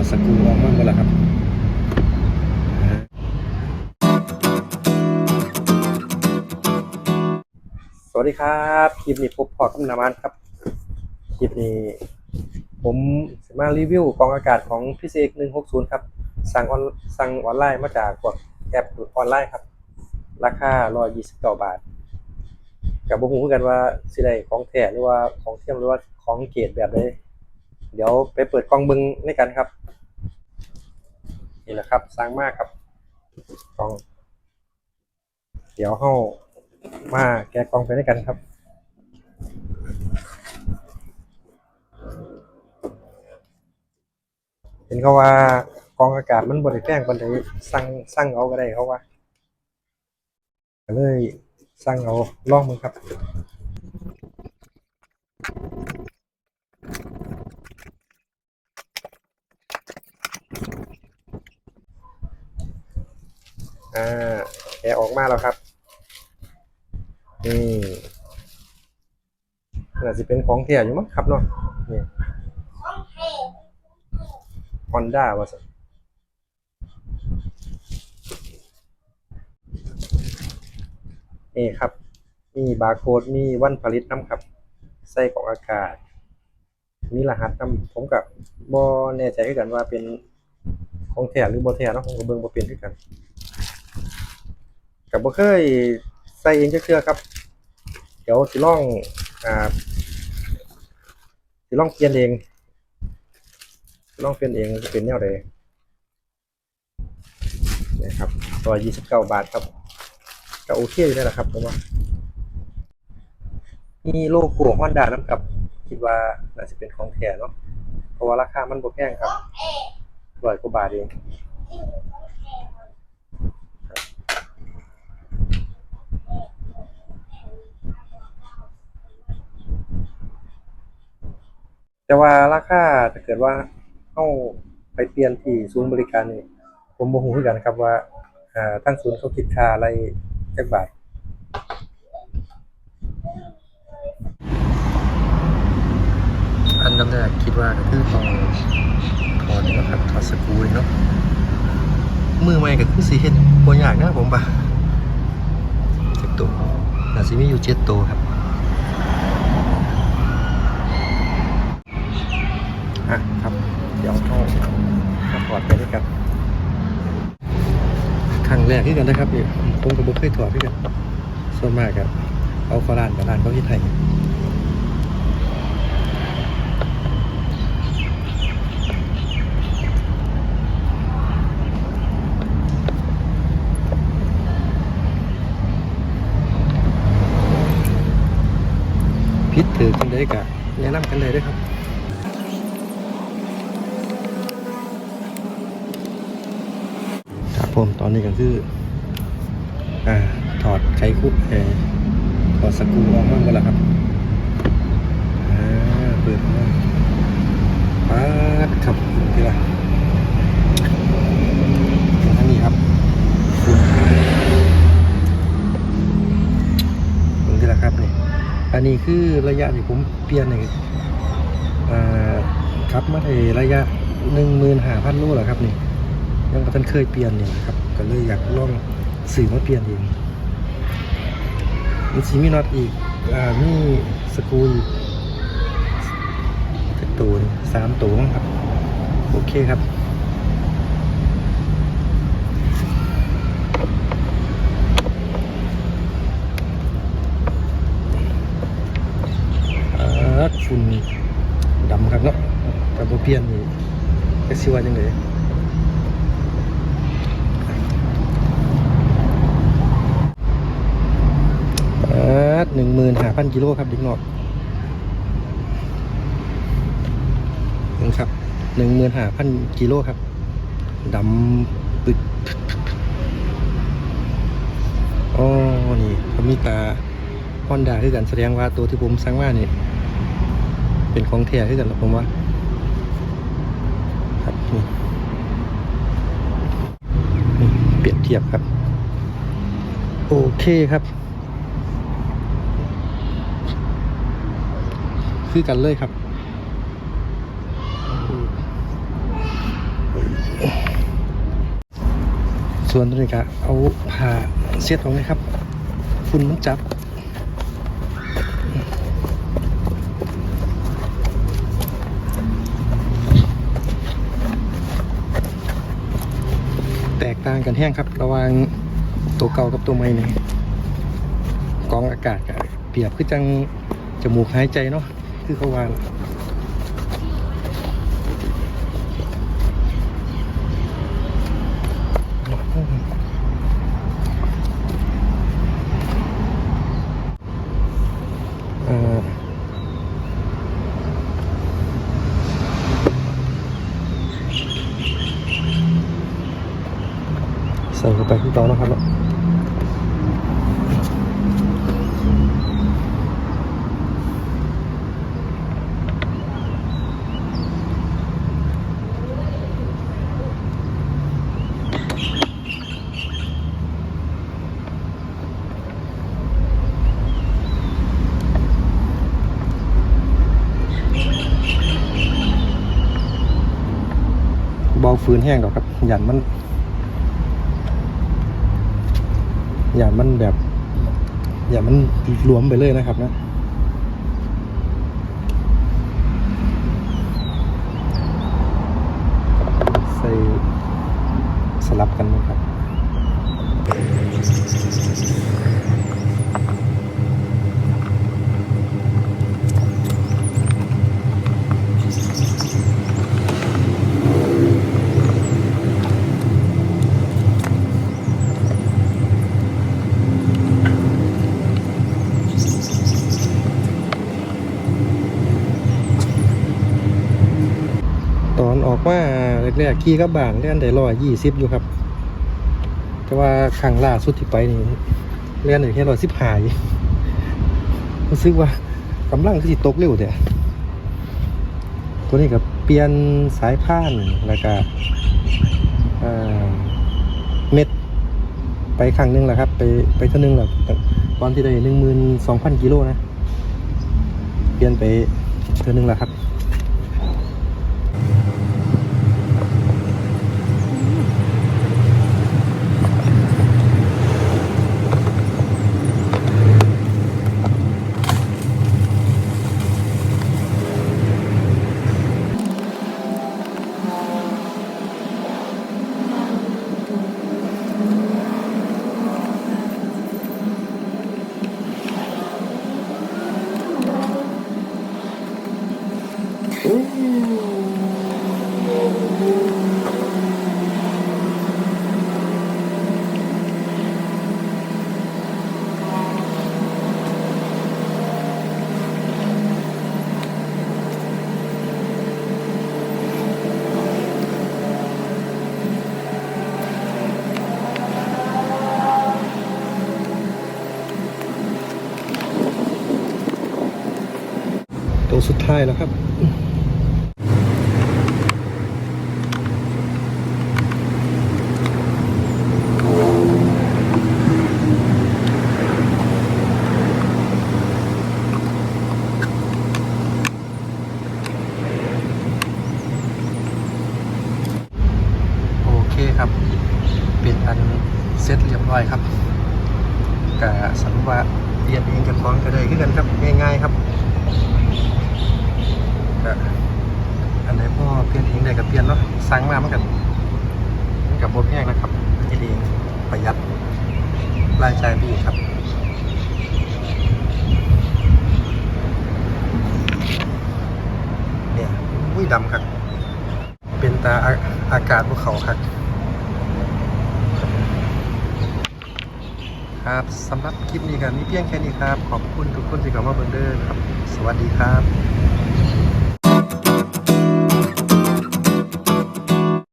อดสกูออกมาหมดแล้วครับสวัสดีครับคลิปนี้พบพอกับนามานครับคลิปนี้ ผมจะมารีวิวกล่องอากาศของพิเศษ160ครับ สั่งออนสั่งออนไลน์มาจากพวกแอปออนไลน์ครับ ราคา129บาทกับบ่ฮู้คือกันว่าสิได้ของแท้หรือว่าของเทียมหรือว่าของเกรดแบบใดเดี๋ยวไปเปิดกล่องบิ่งในกันครับ นี่แหละครับสร้างมากครับกล่อง เดี๋ยวเฮามาแกะกล่องไปด้วยกันครับเห็นเขาว่ากองอากาศมันบริแจ้งปันไดสั่งสั่งเอาก็ได้เขาว่าก็เลยสั่งเอาลองมึงครับ อ่าแกะออกมาแล้วครับนี่น่าจะเป็นของเทียอยู่มั้งครับเนาะนี่ฮอนด้าว่าสินี่ครับ มีบาร์โค้ด มีวันผลิตน้ำครับ ใส่ของอากาศ มีรหัสน้ำผมกับบ่แน่ใจคือกันว่าเป็นของแท้หรือบ่แท้เนาะผมก็เบิ่งบ่เป็นคือกัน กับบ่เคยใส่เองเทื่อครับ เดี๋ยวสิลองอ่าสิลองเปลี่ยนเองสิลองเปลี่ยนเองจะเป็นแนวใดนี่ครับตัว29บาทครับก็โอเคอยู่แล้วครับผมว่ามีโลโก้ Honda นำครับคิดว่าน่าจะเป็นของแท้เนาะเพราะว่าราคามันบ่แพงครับร้อยกว่าบาทเอง แต่ว่าราคาถ้าเกิดว่าเข้าไปเปลี่ยนที่ศูนย์บริการนี่ผมบ่ฮู้คือกันครับว่าอ่าทางศูนย์เขาคิดค่าอะไรจักบาทอันดับแรกคิดว่าก็คือต้องถอนี่นะครับถอดสกรูเนาะมือใหม่ก็คือสิเฮ็ดบ่ยากนะผมว่าเจ็ดตัวน่าสิมีอยู่เจ็ดตัวครับ อะครับ เดี๋ยวเข้ามา ถอดไปด้วยกันครั้งแรกที่กันนะครับพี่ผมกับบุเคยถอดพี่กันส่วนมากครับเอาฝรั่งกับร้านเขาที่ไทยพิษถือกันได้กะแนะนำกันเลยด้วยครับ ครับ ผมตอนนี้ก็คืออ่าถอดไขคุกเออถอดสกูออกมาหมดแล้วครับอ่าเปิดมาปาดครับทีละอันนี้ครับฝุ่นฝุ่นทีละครับนี่อันนี้คือระยะที่ผมเปลี่ยนในอ่าครับมาในระยะหนึ่งหมื่นห้าพันโลแล้วครับนี่ ยังบ่ทันเคยเปลี่ยนนี่นะครับ ก็เลยอยากลองสื่อมาเปลี่ยนเองมีสีมีน็อตอีกอ่ามีสกรูอีกสักตัวสามตัวครับ โอเคครับฝุ่นดำครับเนาะแต่บ่เปลี่ยนนี่ก็สิว่าจังได ห นึ่งหมื่นห้าพันกิโลครับดิกนอดนี่ครับหนึ่งหมื่นห้าพันกิโลครับดำปึกอ๋อนี่เขามีตาฮอนดาคือกันแสดงว่าตัวที่ผมสั่งมานี่เป็นของแท้คือกันหรอผมว่าครับนี่นี่เปรียบเทียบครับ โอเคครับ คือกันเลยครับส่วนตัวนี้ก็เอาผ้าเช็ดออกเลยครับฝุ่นมันจับ แตกต่างกันแห้งครับ ระหว่างตัวเก่ากับตัวใหม่นี่กองอากาศกับเปรียบคือจังจมูกหายใจเนาะ คือเขาวางเอ่อ เข้าไปที่ต่อนะครับาฟืนแห้งดอกครับหยันมันหยันมันแบบหยันมันรวมไปเลยนะครับนะใส่สลับกันนะครับ ตอนออกมา แรกขี่กับบานเล่นได้ร้อยยี่สิบอยู่ครับ แต่ว่าครั้งล่าสุดที่ไปนี่เล่นได้แค่ร้อยสิบหายรู้สึกว่ากำลังคือสิตกเร็วแต่ตัวนี้กับเปลี่ยนสายพานแล้วก็เอ่อเม็ดไปครั้งหนึงแหละครับ ไปไปเท่านึงแหละตอนที่ได้หนึ่งหมื่นสองพันกิโลนะ เปลี่ยนไปเท่านึงแหละครับ สุดท้ายแล้วครับโอเคครับเป็นอันเสร็จเรียบร้อยครับกะสรุปว่าเรียนเองกับของก็ได้ขึ้นกันครับง่ายๆครับ ก็อันไหนพ่อเปลี่ยนเองได้กับเปลี่ยนเนาะ สั่งมามันกับมันกับบแพงนะครับเฮ็ดเองประหยัดรายจ่ายดีครับเนี่ยอุ้ยดำครับ เป็นตาอาอากาศภูเขาครับครับสำหรับคลิปนี้กันมีเพียงแค่นี้ครับ ขอบคุณทุกคนที่เข้ามาเบิ่งเด้อครับ สวัสดีครับ